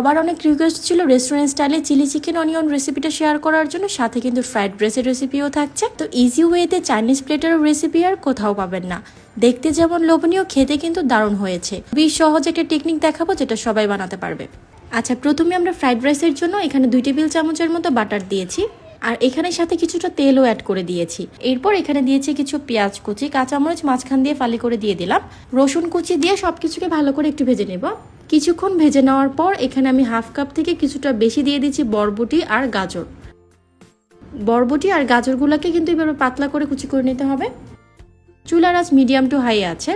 আবার অনেক রিকোয়েস্ট ছিল রেস্টুরেন্ট স্টাইলে চিলি চিকেন অনিয়ন রেসিপিটা শেয়ার করার জন্য। সাথে কিন্তু ফ্রাইড রাইসের রেসিপিও থাকছে। তো ইজি ওয়েতে চাইনিজ প্লেটের রেসিপি আর কোথাও পাবেন না। দেখতে যেমন লোভনীয়, খেতে কিন্তু দারুণ হয়েছে। খুবই সহজ একটা টেকনিক দেখাবো যেটা সবাই বানাতে পারবে। আচ্ছা প্রথমে আমরা ফ্রাইড রাইসের জন্য এখানে দুই টেবিল চামচের মতো বাটার দিয়েছি। আর এখানে সাথে কিছুটা তেলও অ্যাড করে দিয়েছি। এরপর এখানে দিয়েছি কিছু পেঁয়াজ কুচি, কাঁচামরিচ মাঝখান দিয়ে ফালি করে দিয়ে দিলাম। রসুন কুচি দিয়ে সব কিছুকে ভালো করে একটু ভেজে নেব। কিছুক্ষণ ভেজে নেওয়ার পর এখানে আমি হাফ কাপ থেকে কিছুটা বেশি দিয়ে দিচ্ছি বরবটি আর গাজর। বরবটি আর গাজরগুলোকে কিন্তু এভাবে পাতলা করে কুচি করে নিতে হবে। চুলার আজ মিডিয়াম টু হাই আছে।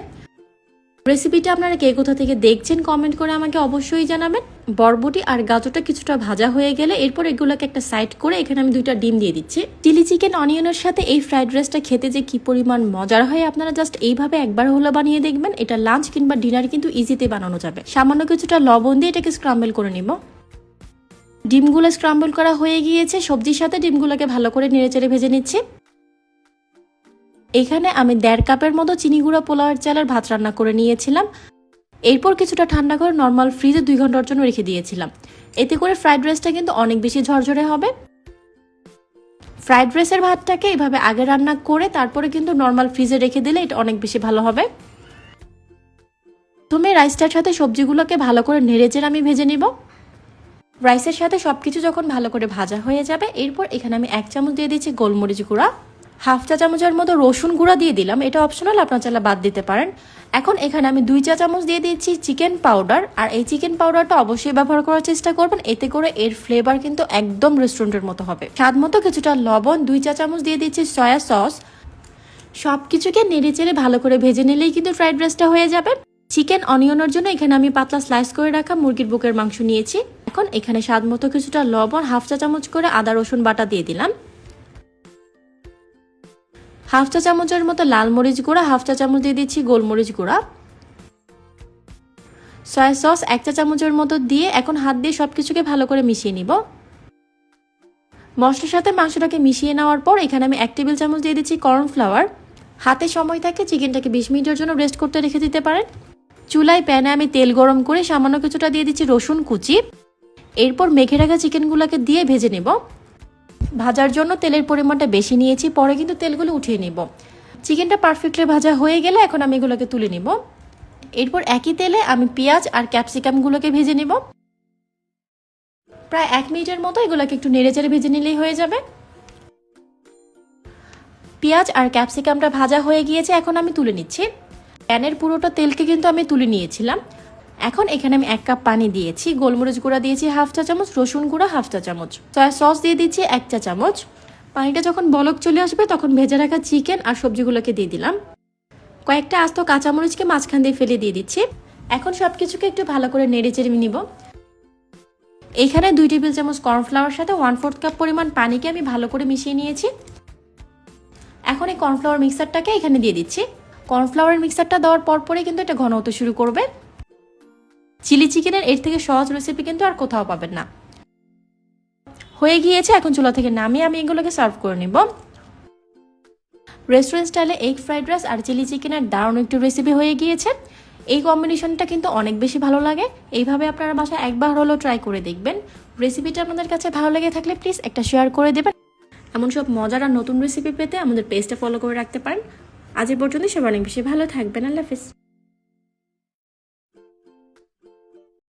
রেসিপিটা আপনারা কে কোথা থেকে দেখছেন কমেন্ট করে আমাকে অবশ্যই জানাবেন। বরবটি আর গাজরটা কিছুটা ভাজা হয়ে গেলে এরপর এগুলোকে একটা সাইড করে এখানে আমি দুইটা ডিম দিয়ে দিচ্ছি। চিলি চিকেন অনিয়নের সাথে এই ফ্রাইড রাইসটা খেতে যে কি পরিমাণ মজার হয় আপনারা জাস্ট এইভাবে একবার হলো বানিয়ে দেখবেন। এটা লাঞ্চ কিংবা ডিনার কিন্তু ইজিতে বানানো যাবে। সামান্য কিছুটা লবণ দিয়ে এটাকে স্ক্রাম্বল করে নিব। ডিমগুলো স্ক্রাম্বল করা হয়ে গিয়েছে। সবজির সাথে ডিমগুলোকে ভালো করে নেড়েচেড়ে ভেজে নিচ্ছি। এখানে আমি দেড় কাপের মতো চিনি গুঁড়া, পোলাওয়ার চালের ভাত রান্না করে নিয়েছিলাম। এরপর কিছুটা ঠান্ডা করে নর্মাল ফ্রিজে দুই ঘণ্টার জন্য রেখে দিয়েছিলাম। এতে করে ফ্রাইড রাইসটা কিন্তু অনেক বেশি ঝরঝরে হবে। ফ্রাইড রাইসের ভাতটাকে এভাবে আগে রান্না করে তারপরে কিন্তু নর্মাল ফ্রিজে রেখে দিলে এটা অনেক বেশি ভালো হবে। তুমি রাইসটার সাথে সবজিগুলোকে ভালো করে নেড়েচেড়ে আমি ভেজে নিব। রাইসের সাথে সবকিছু যখন ভালো করে ভাজা হয়ে যাবে, এরপর এখানে আমি এক চামচ দিয়ে দিচ্ছি গোলমরিচ গুঁড়া। হাফ চা চামচের মতো রসুন গুঁড়া দিয়ে দিলাম। এটা অপশনাল আপনার চালা বাদ দিতে পারেন। এখন এখানে আমি দুই চা চামচ দিয়ে দিচ্ছি চিকেন পাউডার আর এই চিকেন পাউডারটা অবশ্যই ব্যবহার করার চেষ্টা করবেন। এতে করে এর ফ্লেভার কিন্তু একদম রেস্টুরেন্টের মতো হবে। স্বাদ মতো কিছুটা লবণ, দুই চা চামচ দিয়ে দিচ্ছি সয়া সস সব কিছুকে নেড়ে চেড়ে ভালো করে ভেজে নিলেই কিন্তু ফ্রাইড রাইসটা হয়ে যাবে। চিকেন অনিয়নের জন্য এখানে আমি পাতলা স্লাইস করে রাখা মুরগির বুকের মাংস নিয়েছি। এখন এখানে স্বাদ মতো কিছুটা লবণ, হাফ চা চামচ করে আদা, রসুন বাটা দিয়ে দিলাম। হাফ চা চামচের মতো লাল মরিচ গুঁড়া, হাফ চা চামচ দিয়ে দিচ্ছি গোলমরিচ গুঁড়া। সয়া সস এক চা চামচের মতো দিয়ে এখন হাত দিয়ে সব কিছুকে ভালো করে মিশিয়ে নিব। মশলার সাথে মাংসটাকে মিশিয়ে নেওয়ার পর এখানে আমি এক টেবিল চামচ দিয়ে দিচ্ছি কর্নফ্লাওয়ার। হাতে সময় থাকে চিকেনটাকে বিশ মিনিটের জন্য রেস্ট করতে রেখে দিতে পারেন। চুলায় প্যানে আমি তেল গরম করে সামান্য কিছুটা দিয়ে দিচ্ছি রসুন কুচি। এরপর মেখে রাখা চিকেনগুলোকে দিয়ে ভেজে নেব। ভাজার জন্য তেলের পরিমাণটা বেশি নিয়েছি, পরে কিন্তু তেলগুলো উঠিয়ে নিব। চিকেনটা পারফেক্টলি ভাজা হয়ে গেলে এখন আমি এগুলোকে তুলে নিব। এরপর একই তেলে আমি পেঁয়াজ আর ক্যাপসিকামগুলোকে ভেজে নিব। প্রায় এক মিনিটের মতো এগুলোকে একটু নেড়ে চেড়ে ভেজে নিলেই হয়ে যাবে। পেঁয়াজ আর ক্যাপসিকামটা ভাজা হয়ে গিয়েছে, এখন আমি তুলে নিচ্ছি। প্যানের পুরোটা তেলকে কিন্তু আমি তুলে নিয়েছিলাম। এখন এখানে আমি এক কাপ পানি দিয়েছি, গোলমরিচ গুঁড়া দিয়েছি হাফ চা চামচ, রসুন গুঁড়া হাফ চা চামচ। সয়া সস দিয়ে দিচ্ছি এক চা চামচ। পানিটা যখন বলক চলে আসবে, তখন ভেজে রাখা চিকেন আর সবজিগুলোকে দিয়ে দিলাম। কয়েকটা আস্ত কাঁচামরিচকে মাঝখান দিয়ে ফেলে দিয়ে দিচ্ছি। এখন সব কিছুকে একটু ভালো করে নেড়ে চেড়ে নিব। এখানে দুই টেবিল চামচ কর্নফ্লাওয়ার সাথে ওয়ান ফোর্থ কাপ পরিমাণ পানিকে আমি ভালো করে মিশিয়ে নিয়েছি। এখন এই কর্নফ্লাওয়ার মিক্সারটাকে এখানে দিয়ে দিচ্ছি। কর্নফ্লাওয়ার মিক্সারটা দেওয়ার পর পরে কিন্তু এটা ঘন হতে শুরু করবে। চিলি চিকেনের এর থেকে সহজ রেসিপি কিন্তু আর কোথাও পাবেন না। হয়ে গিয়েছে, এখন চুলা থেকে নামিয়ে আমি এগুলোকে সার্ভ করে নিব। রেস্টুরেন্ট স্টাইলে এগ ফ্রাইড রাইস আর চিলি চিকেনের দারুণ একটু রেসিপি হয়ে গিয়েছে। এই কম্বিনেশনটা কিন্তু অনেক বেশি ভালো লাগে। এইভাবে আপনারা বাসায় একবার হলেও ট্রাই করে দেখবেন। রেসিপিটা আপনাদের কাছে ভালো লেগে থাকলে প্লিজ একটা শেয়ার করে দেবেন। এমন সব মজার আর নতুন রেসিপি পেতে আমাদের পেজটা ফলো করে রাখতে পারেন। আজ পর্যন্ত সবাই অনেক বেশি ভালো থাকবেন। আল্লাহ হাফিজ।